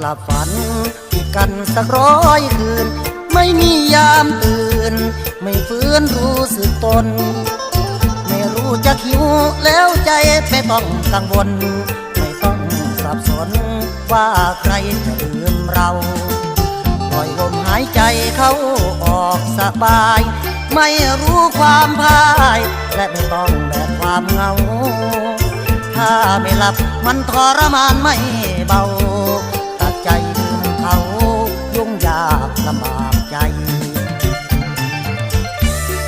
หลับฝันติดกันสักร้อยคืน ไม่มียามตื่น ไม่ฟื้นรู้สึกตน ไม่รู้จะคิวแล้วใจไม่ต้องกังวล ไม่ต้องสับสนว่าใครจะลืมเราปล่อยลมหายใจเข้าออกสบาย ไม่รู้ความพ่าย และไม่ต้องแบกความเหงา ถ้าไม่หลับมันทรมานไม่เบาากลำบากใจ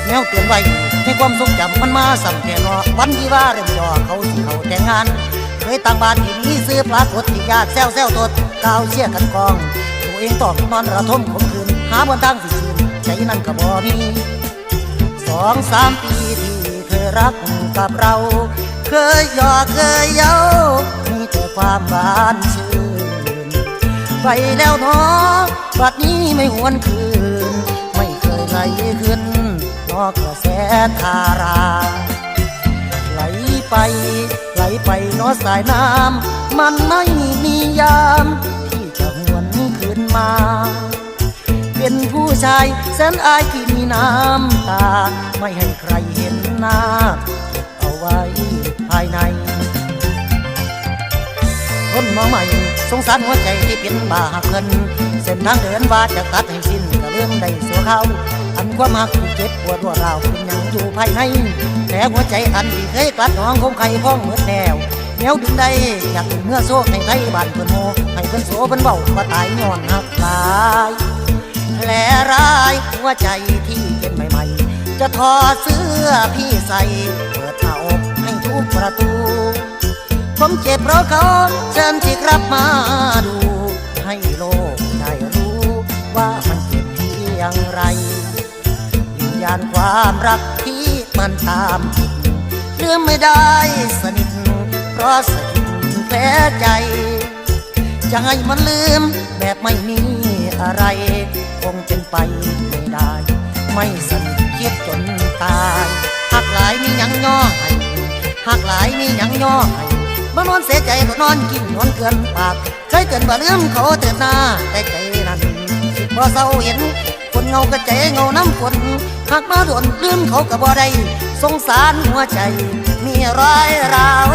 แนวเตือนไว้ให้ความทรงจำมันมาสั่งแค่นอวันที่ว่าเริ่มจอเขาสิเขาแต่งงาน เคยต่างบ้านที่นี้ซื้อปลากดที่ญาติแซวแซวตดกาวเชี่ยกันกอง ตัวเองต้องนอนระทมขมคืน หาบนทางสิคืนใจนั่นก็บ่มีสองสามปีที่เคยรักกับเรา เคยหยอกเคยเย้า ไปแล้วเนาะบัดนี้ไม่หวนคืน ไม่เคยไหลขึ้นนอกกระแสทารา ไหลไป ไหลไปนาะสายน้ำมันไม่มียาม ที่จะหวนคืนมา เป็นผู้ชายแสนอายที่มีน้ำตา ไม่ให้ใครเห็นหน้าเก็บเอาไว้ คนมองใหม่ สงสารหัวใจที่เป็นบาหักเงินเส้นทางเดินว่าจะตัดให้สิ้นก็เรื่องใดเสัวเขาอันความหักที่เจ็บปวดรัวราวเป็นยังอยู่ภายในแต่หัวใจอันที่เคยกลัดน้องคงใครพ้องเหมือนแนวแนวดึงได้อยากเมื่อโซ่ให้ไทยบ้านเพิ่นโมให้เพิ่นโสเพิ่นเบาว่าตายย้อนหักหลายแผลร้ายหัวใจที่เป็นใหม่ๆจะทอดเสื้อพี่ใส่เปิดผ้าอกให้ทุกประตู เจ็บเพราะเขาเชิญที่ครับมาดู ให้โลกได้รู้ว่ามันเจ็บเพียงไรวิญญาณความรักที่มันตามติดลืมไม่ได้สนิทเพราะสนิทแผลใจจะให้มันลืมแบบไม่มีอะไร คงเป็นไปไม่ได้ ไม่สนิทคิดจนตายหักหลายมียังย่อให้หักหลายมียังย่อให้ บ่นอนเสียใจก็นอนกินนอนเกินปากเคยเกินบ่ลืมเขาเตือนหน้าแต่ใจนั้นคิดบ่เศร้าเห็นคนเงากระใจเงาน้ำฝนหากมาดวนลืมเขาก็บ่ได้สงสารหัวใจมีรอยร้าว